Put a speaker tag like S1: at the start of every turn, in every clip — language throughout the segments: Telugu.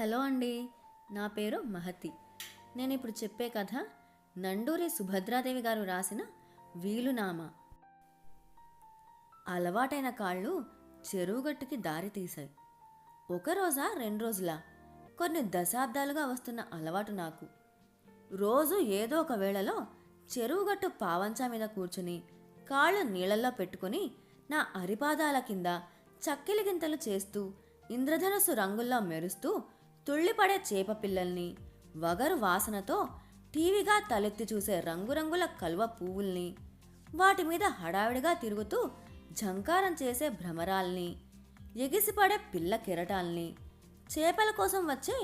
S1: హలో అండి నా పేరు మహతి. నేను ఇప్పుడు చెప్పే కథ నండూరి సుభద్రాదేవి గారు రాసిన వీలునామా. అలవాటైన కాళ్ళు చెరువుగట్టుకి దారి తీశాయి. ఒక రోజా రెండు రోజులా కొన్ని దశాబ్దాలుగా వస్తున్న అలవాటు నాకు. రోజు ఏదో ఒక వేళలో చెరువుగట్టు పావంచా మీద కూర్చుని కాళ్ళు నీళ్ళల్లో పెట్టుకుని నా అరిపాదాల కింద చక్కిలి గింతలు చేస్తూ ఇంద్రధనస్సు రంగుల్లో మెరుస్తూ తుళ్ళిపడే చేప పిల్లల్ని వగరు వాసనతో టీవీగా తలెత్తి చూసే రంగురంగుల కలువ పువ్వుల్ని వాటి మీద హడావిడిగా తిరుగుతూ ఝంకారం చేసే భ్రమరాల్ని ఎగిసిపడే పిల్ల కెరటాల్ని చేపల కోసం వచ్చే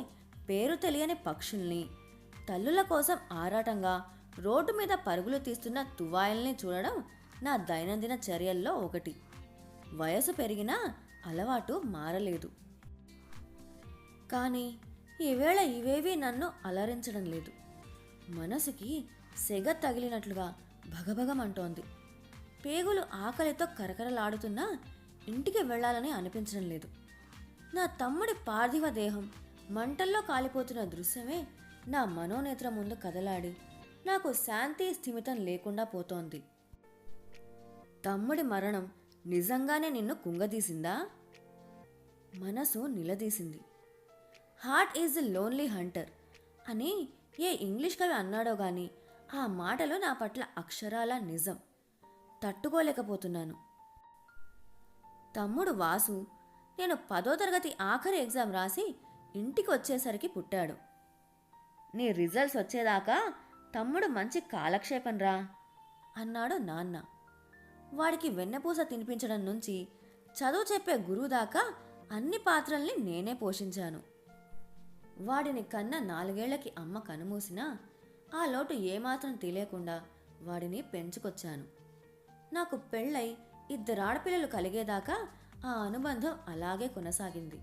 S1: పేరు తెలియని పక్షుల్ని తల్లుల కోసం ఆరాటంగా రోడ్డు మీద పరుగులు తీస్తున్న తువాయిల్ని చూడడం నా దైనందిన చర్యల్లో ఒకటి. వయసు పెరిగినా అలవాటు మారలేదు. కానీ ఈవేళ ఇవేవీ నన్ను అలరించడం లేదు. మనసుకి సెగ తగిలినట్లుగా భగభగమంటోంది. పేగులు ఆకలితో కరకరలాడుతున్నా ఇంటికి వెళ్ళాలని అనిపించడం లేదు. నా తమ్ముడి పార్థివ దేహం మంటల్లో కాలిపోతున్న దృశ్యమే నా మనోనేత్ర ముందు కదలాడి నాకు శాంతి స్థిమితం లేకుండా పోతోంది. తమ్ముడి మరణం నిజంగానే నిన్ను కుంగదీసిందా? మనసు నిలదీసింది. Heart is a lonely hunter అని ఏ ఇంగ్లీష్ కవి అన్నాడో కానీ ఆ మాటలు నా పట్ల అక్షరాల నిజం. తట్టుకోలేకపోతున్నాను. తమ్ముడు వాసు నేను పదో తరగతి ఆఖరి ఎగ్జామ్ రాసి ఇంటికి వచ్చేసరికి పుట్టాడు. నీ రిజల్ట్స్ వచ్చేదాకా తమ్ముడు మంచి కాలక్షేపం రా అన్నాడు నాన్న. వాడికి వెన్నపూస తినిపించడం నుంచి చదువు చెప్పే గురువు దాకా అన్ని పాత్రల్ని నేనే పోషించాను. వాడిని కన్న నాలుగేళ్ళకి అమ్మ కనుమూసినా ఆ లోటు ఏమాత్రం తెలియకుండా వాడిని పెంచుకొచ్చాను. నాకు పెళ్ళై ఇద్దరు ఆడపిల్లలు కలిగేదాకా ఆ అనుబంధం అలాగే కొనసాగింది.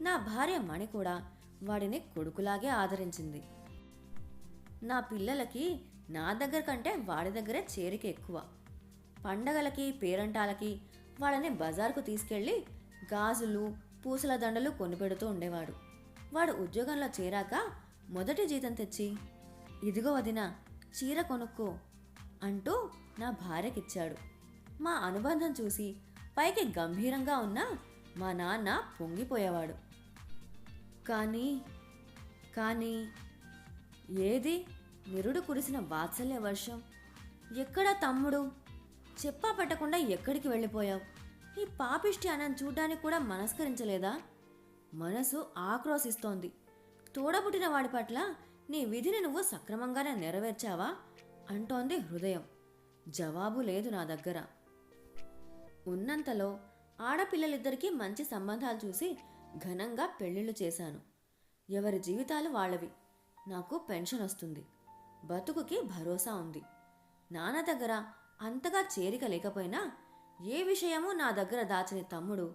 S1: నా భార్య మణి కూడా వాడిని కొడుకులాగే ఆదరించింది. నా పిల్లలకి నా దగ్గర కంటే వాడి దగ్గరే చేరిక ఎక్కువ. పండగలకి పేరంటాలకి వాళ్ళని బజార్కు తీసుకెళ్ళి గాజులు పూసల దండలు కొనిపెడుతూ ఉండేవాడు. వాడు ఉద్యోగంలో చేరాక మొదటి జీతం తెచ్చి ఇదిగో వదిన చీర కొనుక్కో అంటూ నా భార్యకిచ్చాడు. మా అనుబంధం చూసి పైకి గంభీరంగా ఉన్న మా నాన్న పొంగిపోయేవాడు. కానీ కానీ ఏది? నిరుడు కురిసిన వాత్సల్య వర్షం. ఎక్కడా తమ్ముడు? చెప్పా పెట్టకుండా ఎక్కడికి వెళ్ళిపోయావు? ఈ పాపిష్టి అన్నం చూడ్డానికి కూడా మనస్కరించలేదా? మనసు ఆక్రోశిస్తోంది. తోడబుట్టిన వాడి పట్ల నీ విధిని నువ్వు సక్రమంగానే నెరవేర్చావా? అంటోంది హృదయం. జవాబు లేదు నా దగ్గర. ఉన్నంతలో ఆడపిల్లలిద్దరికీ మంచి సంబంధాలు చూసి ఘనంగా పెళ్ళిళ్ళు చేశాను. ఎవరి జీవితాలు వాళ్ళవి. నాకు పెన్షన్ వస్తుంది. బతుకుకి భరోసా ఉంది. నాన్న దగ్గర అంతగా చేరిక లేకపోయినా ఏ విషయమూ నా దగ్గర దాచిన తమ్ముడు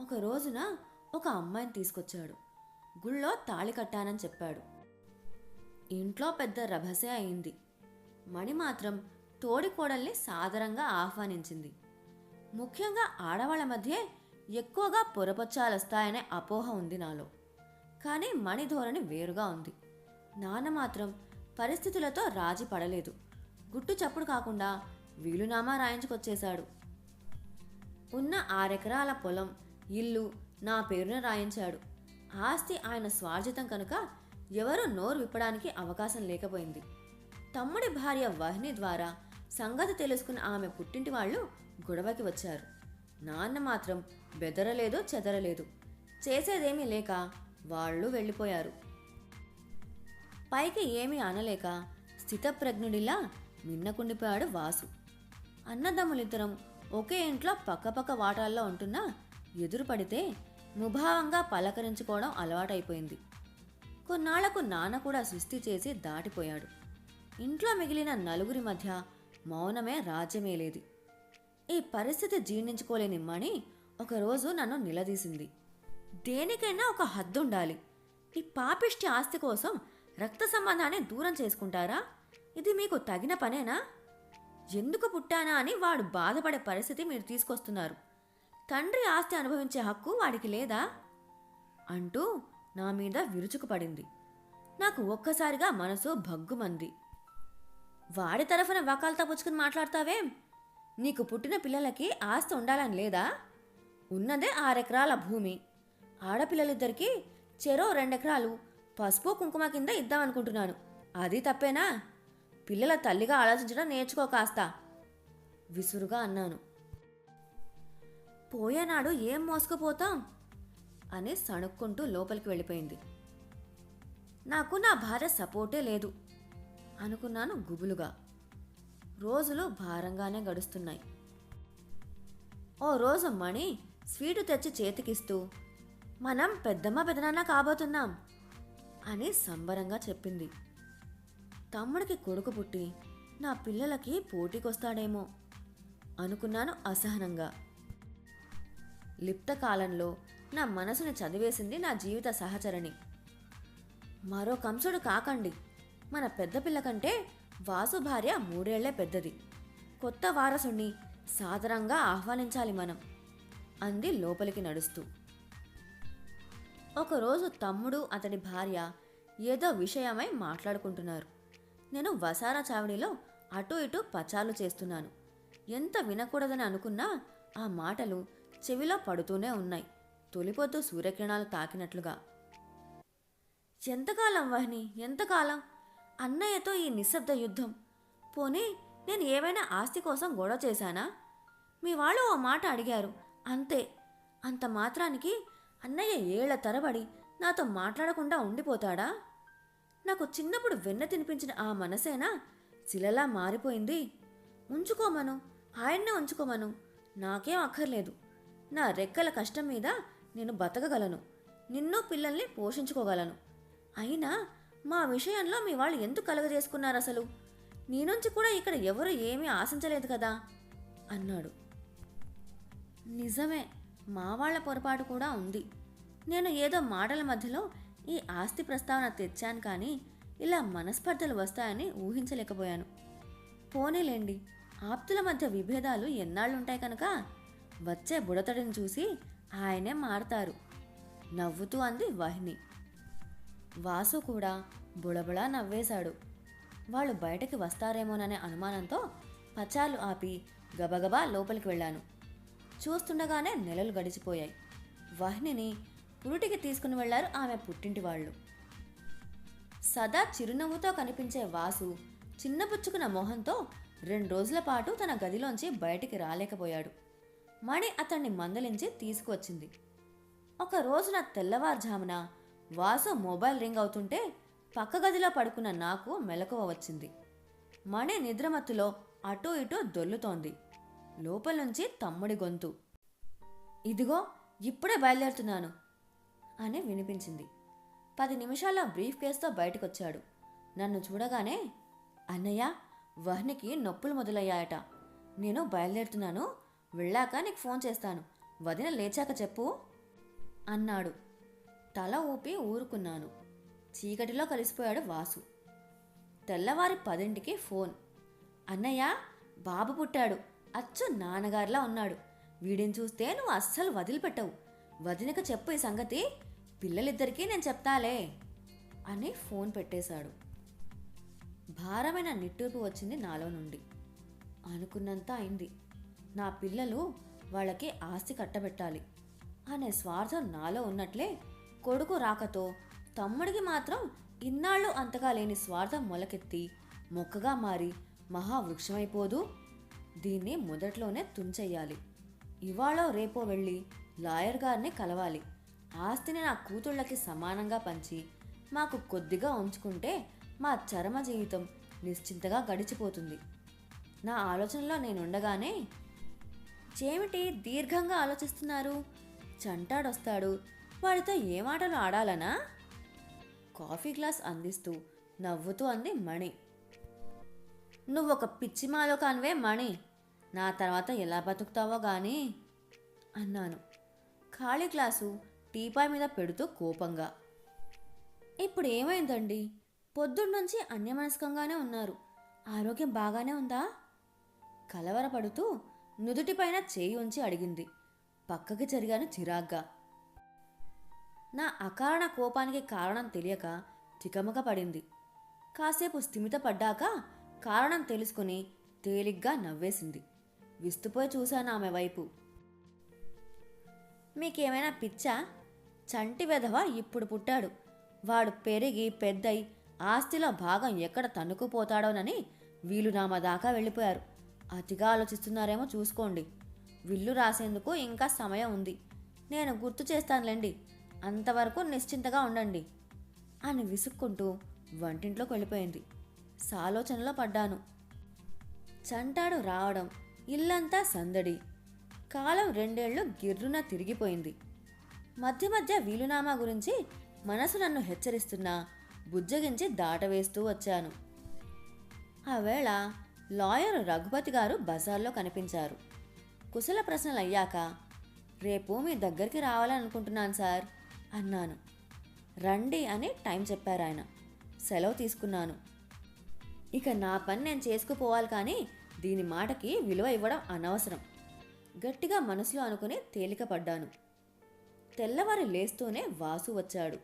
S1: ఒక రోజున ఒక అమ్మాయిని తీసుకొచ్చాడు. గుళ్ళో తాళి కట్టానని చెప్పాడు. ఇంట్లో పెద్ద రభసే అయింది. మణి మాత్రం తోడి కోడల్ని సాదరంగా ఆహ్వానించింది. ముఖ్యంగా ఆడవాళ్ళ మధ్య ఎక్కువగా పొరపచ్చాలొస్తాయనే అపోహ ఉంది నాలో. కానీ మణి ధోరణి వేరుగా ఉంది. నాన్న మాత్రం పరిస్థితులతో రాజీ పడలేదు. గుట్టు చప్పుడు కాకుండా వీలునామా రాయించుకొచ్చేశాడు. ఉన్న ఆరెకరాల పొలం ఇల్లు నా పేరున రాయించాడు. ఆస్తి ఆయన స్వార్జితం కనుక ఎవరూ నోరు విప్పడానికి అవకాశం లేకపోయింది. తమ్ముడి భార్య వహ్ని ద్వారా సంగతి తెలుసుకున్న ఆమె పుట్టింటి వాళ్ళు గొడవకి వచ్చారు. నాన్న మాత్రం బెదరలేదు చెదరలేదు. చేసేదేమీ లేక వాళ్ళు వెళ్ళిపోయారు. పైకి ఏమీ అనలేక స్థితప్రజ్ఞుడిలా మిన్నకుండిపోయాడు వాసు. అన్నదమ్ములిద్దరం ఒకే ఇంట్లో పక్కపక్క వాటాల్లో ఉంటున్నా ఎదురుపడితే ముభావంగా పలకరించుకోవడం అలవాటైపోయింది. కొన్నాళ్ళకు నాన్న కూడా సుస్థి చేసి దాటిపోయాడు. ఇంట్లో మిగిలిన నలుగురి మధ్య మౌనమే రాజ్యమేలేది. ఈ పరిస్థితి జీర్ణించుకోలేని మణి ఒకరోజు నన్ను నిలదీసింది. దేనికైనా ఒక హద్దుండాలి. ఈ పాపిష్టి ఆస్తి కోసం రక్త సంబంధాన్ని దూరం చేసుకుంటారా? ఇది మీకు తగిన పనేనా? ఎందుకు పుట్టానా అని వాడు బాధపడే పరిస్థితి మీరు తీసుకొస్తున్నారు. తండ్రి ఆస్తి అనుభవించే హక్కు వాడికి లేదా? అంటూ నా మీద విరుచుకుపడింది. నాకు ఒక్కసారిగా మనసు భగ్గుమంది. వాడి తరఫున వకాలతా పుచ్చుకుని మాట్లాడతావేం? నీకు పుట్టిన పిల్లలకి ఆస్తి ఉండాలని లేదా? ఉన్నదే ఆరెకరాల భూమి. ఆడపిల్లలిద్దరికీ చెరో రెండెకరాలు పసుపు కుంకుమ కింద ఇద్దామనుకుంటున్నాను. అది తప్పేనా? పిల్లల తల్లిగా ఆలోచించడం నేర్చుకో కాస్త. విసురుగా అన్నాను. పోయేనాడు ఏం మోసుకుపోతాం? అని సణుక్కుంటూ లోపలికి వెళ్ళిపోయింది. నాకు నా భార్య సపోర్టే లేదు అనుకున్నాను గుబులుగా. రోజులు భారంగానే గడుస్తున్నాయి. ఓ రోజు మణి స్వీటు తెచ్చి చేతికిస్తూ మనం పెద్దమ్మ పెదనాన్న కాబోతున్నాం అని సంబరంగా చెప్పింది. తమ్ముడికి కొడుకు పుట్టి నా పిల్లలకి పోటీకొస్తాడేమో అనుకున్నాను అసహనంగా. లిప్త కాలంలో నా మనసుని చదివేసింది నా జీవిత సహచరణి. మరో కంసుడు కాకండి. మన పెద్ద పిల్ల కంటే వాసు భార్య మూడేళ్ళే పెద్దది. కొత్త వారసుణ్ణి సాదరంగా ఆహ్వానించాలి మనం అంది లోపలికి నడుస్తూ. ఒకరోజు తమ్ముడు అతడి భార్య ఏదో విషయమై మాట్లాడుకుంటున్నారు. నేను వసారా చావడిలో అటు ఇటు పచాలు చేస్తున్నాను. ఎంత వినకూడదని అనుకున్నా ఆ మాటలు చెవిలో పడుతూనే ఉన్నాయి. తొలిపొద్దు సూర్యకిరణాలు తాకినట్లుగా. ఎంతకాలం వహ్ని? ఎంతకాలం? అన్నయ్యతో ఈ నిశ్శబ్ద యుద్ధం. పోనీ నేను ఏమైనా ఆస్తి కోసం గొడవ చేశానా? మీ వాళ్ళు ఓ మాట అడిగారు. అంతే. అంత మాత్రానికి అన్నయ్య ఏళ్ళ తరబడి నాతో మాట్లాడకుండా ఉండిపోతాడా? నాకు చిన్నప్పుడు వెన్న తినిపించిన ఆ మనసేనా? శిలలా మారిపోయింది. ఉంచుకోమను ఆయన్నే ఉంచుకోమను నాకేం అక్కర్లేదు. నా రెక్కల కష్టం మీద నేను బతకగలను. నిన్ను పిల్లల్ని పోషించుకోగలను. అయినా మా విషయంలో మీ వాళ్ళు ఎందుకు కలగజేసుకున్నారు అసలు? నీ నుంచి కూడా ఇక్కడ ఎవరు ఏమీ ఆశించలేదు కదా? అన్నాడు. నిజమే మా వాళ్ళ పొరపాటు కూడా ఉంది. నేను ఏదో మాటల మధ్యలో ఈ ఆస్తి ప్రస్తావన తెచ్చాను కానీ ఇలా మనస్పర్ధలు వస్తాయని ఊహించలేకపోయాను. పోనీలేండి ఆప్తుల మధ్య విభేదాలు ఎన్నాళ్ళుంటాయి కనుక? వచ్చే బుడతడిని చూసి ఆయనే మారతారు. నవ్వుతూ అంది వాహిని. వాసు కూడా బుడబుడా నవ్వేశాడు. వాళ్ళు బయటకి వస్తారేమోననే అనుమానంతో పచాలు ఆపి గబగబా లోపలికి వెళ్ళాను. చూస్తుండగానే నెలలు గడిచిపోయాయి. వాహినిని పురుటికి తీసుకుని వెళ్ళారు ఆమె పుట్టింటి వాళ్ళు. సదా చిరునవ్వుతో కనిపించే వాసు చిన్నపుచ్చుకున్న మొహంతో రెండు రోజుల పాటు తన గదిలోంచి బయటికి రాలేకపోయాడు. మణి అతన్ని మందలించి తీసుకువచ్చింది. ఒక రోజున తెల్లవారుజామున వాసు మొబైల్ రింగ్ అవుతుంటే పక్క గదిలో పడుకున్న నాకు మెలకువ వచ్చింది. మణి నిద్రమత్తులో అటూ ఇటూ దొల్లుతోంది. లోపల నుంచి తమ్ముడి గొంతు ఇదిగో ఇప్పుడే బయలుదేరుతున్నాను అని వినిపించింది. పది నిమిషాల బ్రీఫ్ కేస్తో బయటకొచ్చాడు. నన్ను చూడగానే అన్నయ్య వహ్నికి నొప్పులు మొదలయ్యాయట. నేను బయలుదేరుతున్నాను వెళ్ళాక నీకు ఫోన్ చేస్తాను. వదిన లేచాక చెప్పు. అన్నాడు. తల ఊపి ఊరుకున్నాను. చీకటిలో కలిసిపోయాడు వాసు. తెల్లవారి పదింటికి ఫోన్. అన్నయ్య బాబు పుట్టాడు. అచ్చు నాన్నగారిలా ఉన్నాడు. వీడిని చూస్తే నువ్వు అస్సలు వదిలిపెట్టవు. వదినక చెప్పు ఈ సంగతి. పిల్లలిద్దరికీ నేను చెప్తాలే అని ఫోన్ పెట్టేశాడు. భారమైన నిట్టూర్పు వచ్చింది నాలో నుండి. అనుకున్నంత అయింది. నా పిల్లలు వాళ్ళకి ఆస్తి కట్టబెట్టాలి. అనే స్వార్థం నాలో ఉన్నట్లే కొడుకు రాకతో తమ్ముడికి మాత్రం ఇన్నాళ్ళు అంతగా లేని స్వార్థం మొలకెత్తి మొక్కగా మారి మహావృక్షమైపోదు. దీన్ని మొదట్లోనే తుంచెయ్యాలి ఇవాళ రేపో వెళ్ళి లాయర్ గారిని కలవాలి. ఆస్తిని నా కూతుళ్ళకి సమానంగా పంచి మాకు కొద్దిగా ఉంచుకుంటే మా చరమ జీవితం నిశ్చింతగా గడిచిపోతుంది. నా ఆలోచనలో నేనుండగానే చేమిటి దీర్ఘంగా ఆలోచిస్తున్నారు? చంటాడొస్తాడు. వాడితో ఏ మాటలు ఆడాలనా? కాఫీ గ్లాస్ అందిస్తూ నవ్వుతూ అంది మణి. నువ్వొక పిచ్చి మాలోకాన్వే మణి. నా తర్వాత ఎలా బతుకుతావో గాని? అన్నాను. ఖాళీ గ్లాసు టీపాయ్ మీద పెడుతూ కోపంగా. ఇప్పుడు ఏమైందండి పొద్దున్నుంచి అన్యమనస్కంగానే ఉన్నారు. ఆరోగ్యం బాగానే ఉందా? కలవరపడుతూ నుదుటిపైన చేయి ఉంచి అడిగింది. పక్కకి జరిగాను చిరాగ్గా. నా అకారణ కోపానికి కారణం తెలియక తికమక పడింది. కాసేపు స్థిమిత పడ్డాక కారణం తెలుసుకుని తేలిగ్గా నవ్వేసింది. విస్తుపోయి చూశాను ఆమె వైపు. మీకేమైనా పిచ్చా? చంటి వెధవ ఇప్పుడు పుట్టాడు. వాడు పెరిగి పెద్దయి ఆస్తిలో భాగం ఎక్కడ తన్నుకుపోతాడోనని వీలునామా దాకా వెళ్ళిపోయారు. అతిగా ఆలోచిస్తున్నారేమో చూసుకోండి. విల్లు రాసేందుకు ఇంకా సమయం ఉంది. నేను గుర్తు చేస్తానులేండి. అంతవరకు నిశ్చింతగా ఉండండి అని విసుక్కుంటూ వంటింట్లోకి వెళ్ళిపోయింది. సాలోచనలో పడ్డాను. చంటాడు రావడం ఇల్లంతా సందడి. కాలం రెండేళ్ళు గిర్రున తిరిగిపోయింది. మధ్య మధ్య వీలునామా గురించి మనసు నన్ను హెచ్చరిస్తున్నా బుజ్జగించి దాటవేస్తూ వచ్చాను. ఆ వేళ లాయర్ రఘుపతి గారు బజార్లో కనిపించారు. కుశల ప్రశ్నలు అయ్యాక రేపు మీ దగ్గరికి రావాలనుకుంటున్నాను సార్ అన్నాను. రండి అని టైం చెప్పారు ఆయన. సెలవు తీసుకున్నాను. ఇక నా పని నేను చేసుకుపోవాలి కానీ దీని మాటకి విలువ ఇవ్వడం అనవసరం గట్టిగా మనసులో అనుకుని తేలిక పడ్డాను తెల్లవారి లేస్తూనే వాసు వచ్చాడు.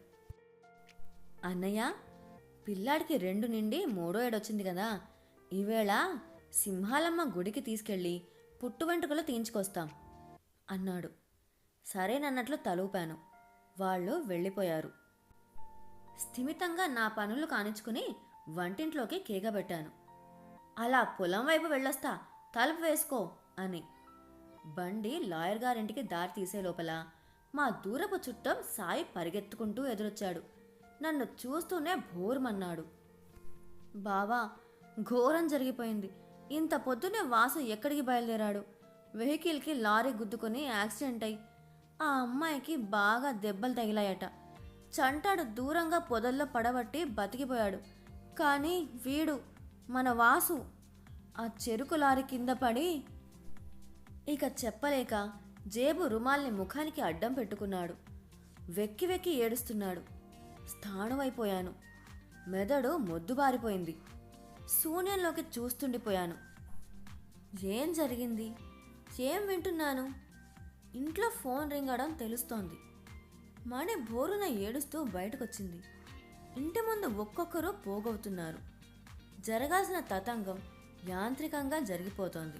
S1: అన్నయ్య పిల్లాడికి రెండు నిండి మూడో ఏడొచ్చింది కదా ఈవేళ సింహాలమ్మ గుడికి తీసుకెళ్ళి పుట్టు వెంట్రుకలు తీయించుకొస్తాం అన్నాడు. సరేనన్నట్లు తలూపాను. వాళ్ళు వెళ్ళిపోయారు. స్థిమితంగా నా పనులు కానించుకుని వంటింట్లోకి కేగబెట్టాను అలా పొలం వైపు వెళ్ళొస్తా తలుపు వేసుకో అని. బండి లాయర్ గారింటికి దారి తీసే లోపల మా దూరపు చుట్టం సాయి పరిగెత్తుకుంటూ ఎదురొచ్చాడు. నన్ను చూస్తూనే భోరుమన్నాడు బావా ఘోరం జరిగిపోయింది. ఇంత పొద్దునే వాసు ఎక్కడికి బయలుదేరాడు? వెహికల్కి లారీ గుద్దుకొని యాక్సిడెంట్ అయ్యి ఆ అమ్మాయికి బాగా దెబ్బలు తగిలాయట. చంటాడు దూరంగా పొదల్లో పడబట్టి బతికిపోయాడు. కానీ వీడు మన వాసు ఆ చెరుకు లారీ కింద పడి ఇక చెప్పలేక జేబు రుమాల్ని ముఖానికి అడ్డం పెట్టుకున్నాడు. వెక్కి వెక్కి ఏడుస్తున్నాడు. స్థాణువైపోయాను. మెదడు మొద్దుబారిపోయింది. శూన్యంలోకి చూస్తుండిపోయాను. ఏం జరిగింది? ఏం వింటున్నాను? ఇంట్లో ఫోన్ రింగడం తెలుస్తోంది. మణి బోరున ఏడుస్తూ బయటకొచ్చింది. ఇంటి ముందు ఒక్కొక్కరు పోగవుతున్నారు. జరగాల్సిన తతంగం యాంత్రికంగా జరిగిపోతోంది.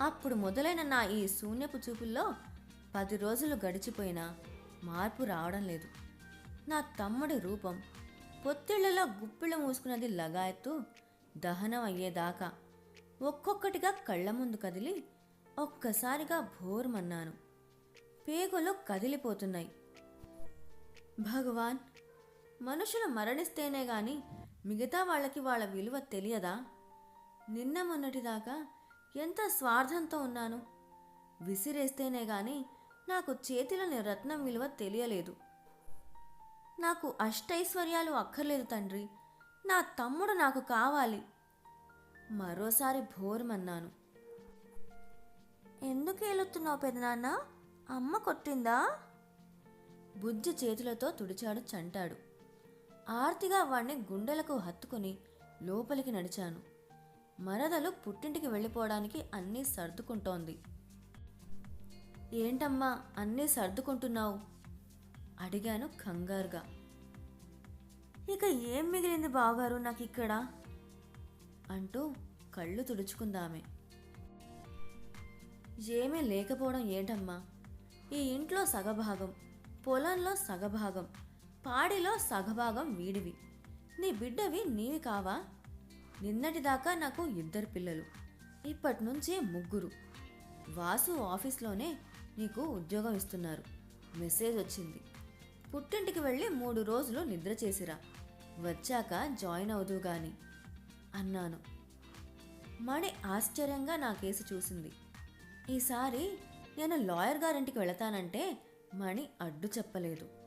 S1: అప్పుడు మొదలైన నా ఈ శూన్యపు చూపుల్లో పది రోజులు గడిచిపోయినా మార్పు రావడం లేదు. నా తమ్ముడి రూపం పొత్తిళ్ళలో గుప్పిళ్ళు మూసుకున్నది లగాయత్తు దహనం అయ్యేదాకా ఒక్కొక్కటిగా కళ్ళ ముందు కదిలి ఒక్కసారిగా భోరుమన్నాను. పేగులు కదిలిపోతున్నాయి. భగవాన్ మనుషులు మరణిస్తేనే గాని మిగతా వాళ్ళకి వాళ్ళ విలువ తెలియదా? నిన్న మొన్నటిదాకా ఎంత స్వార్థంతో ఉన్నాను? విసిరేస్తేనే గాని నాకు చేతిలోని రత్నం విలువ తెలియలేదు. నాకు అష్టైశ్వర్యాలు అక్కర్లేదు తండ్రి. నా తమ్ముడు నాకు కావాలి. మరోసారి భోరమన్నాను. ఎందుకు ఏలుతున్నావు పెదనాన్న? అమ్మ కొట్టిందా? బుజ్జి చేతులతో తుడిచాడు చంటాడు. ఆర్తిగా వాణ్ణి గుండెలకు హత్తుకుని లోపలికి నడిచాను. మరదలు పుట్టింటికి వెళ్ళిపోవడానికి అన్నీ సర్దుకుంటోంది. ఏంటమ్మా అన్నీ సర్దుకుంటున్నావు? అడిగాను కంగారుగా. ఇక ఏం మిగిలింది బావగారు నాకు ఇక్కడ అంటూ కళ్ళు తుడుచుకుందామే. ఏమీ లేకపోవడం ఏంటమ్మా? ఈ ఇంట్లో సగభాగం పొలంలో సగభాగం పాడిలో సగభాగం వీడివి. నీ బిడ్డవి నీవి కావా? నిన్నటిదాకా నాకు ఇద్దరు పిల్లలు ఇప్పటి నుంచే ముగ్గురు. వాసు ఆఫీస్లోనే నీకు ఉద్యోగం ఇస్తున్నారు. మెసేజ్ వచ్చింది పుట్టింటికి వెళ్ళి మూడు రోజులు నిద్ర చేసిరా. వచ్చాక జాయిన్ అవుదు గాని అన్నాను. మణి ఆశ్చర్యంగా నా కేసు చూసింది. ఈసారి నేను లాయర్ గారింటికి వెళతానంటే మణి అడ్డు చెప్పలేదు.